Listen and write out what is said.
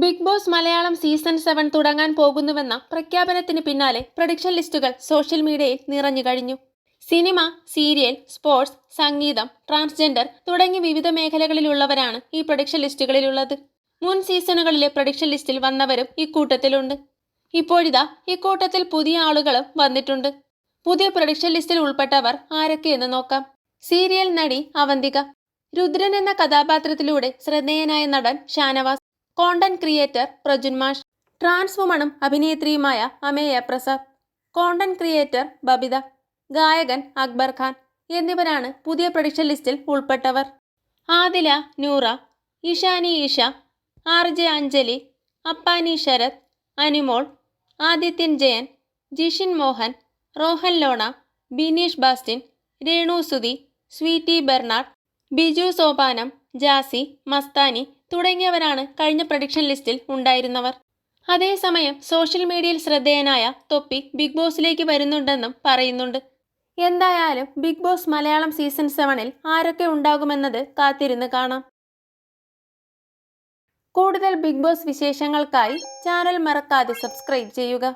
Big Boss Malayalam season seven തുടങ്ങാൻ പോകുന്നുവെന്ന പ്രഖ്യാപനത്തിന് പിന്നാലെ പ്രഡിക്ഷൻ ലിസ്റ്റുകൾ സോഷ്യൽ മീഡിയയിൽ നിറഞ്ഞു കഴിഞ്ഞു. സിനിമ സീരിയൽ സ്പോർട്സ് സംഗീതം ട്രാൻസ്ജെൻഡർ തുടങ്ങി വിവിധ മേഖലകളിലുള്ളവരാണ് ഈ പ്രഡിക്ഷൻ ലിസ്റ്റുകളിലുള്ളത്. മുൻ സീസണുകളിലെ പ്രഡിക്ഷൻ ലിസ്റ്റിൽ വന്നവരും ഇക്കൂട്ടത്തിലുണ്ട്. ഇപ്പോഴിതാ ഇക്കൂട്ടത്തിൽ പുതിയ ആളുകളും വന്നിട്ടുണ്ട്. പുതിയ പ്രഡിക്ഷൻ ലിസ്റ്റിൽ ഉൾപ്പെട്ടവർ ആരൊക്കെയെന്ന് നോക്കാം. സീരിയൽ നടി അവന്തിക രുദ്രൻ എന്ന കഥാപാത്രത്തിലൂടെ ശ്രദ്ധേയനായ നടൻ ഷാനവാസ് കോണ്ടന്റ് ക്രിയേറ്റർ പ്രജുൻ മാഷ് ട്രാൻസ് വുമണും അഭിനേത്രിയുമായ അമേയ പ്രസാദ് കോണ്ടന്റ് ക്രിയേറ്റർ ബബിത ഗായകൻ അക്ബർ ഖാൻ എന്നിവരാണ് പുതിയ പ്രൊഡിക്ഷൻ ലിസ്റ്റിൽ ഉൾപ്പെട്ടവർ. Adila Noora Ishani Eesha R J Anjali Appani Sarath Animol Adithyan Jayan Jishin Mohan Rohan Lona Bineesh Bastin Renu Sudhi Sweety Bernard Biju Sopanam Jasi Masthani തുടങ്ങിയവരാണ് കഴിഞ്ഞ prediction ലിസ്റ്റിൽ ഉണ്ടായിരുന്നവർ. അതേസമയം സോഷ്യൽ മീഡിയയിൽ ശ്രദ്ധേയനായ തൊപ്പി ബിഗ് ബോസിലേക്ക് വരുന്നുണ്ടെന്നും പറയുന്നുണ്ട്. എന്തായാലും ബിഗ് ബോസ് മലയാളം സീസൺ സെവനിൽ ആരൊക്കെ ഉണ്ടാകുമെന്നത് കാത്തിരുന്ന് കാണാം. കൂടുതൽ ബിഗ് ബോസ് വിശേഷങ്ങൾക്കായി ചാനൽ മറക്കാതെ സബ്സ്ക്രൈബ് ചെയ്യുക.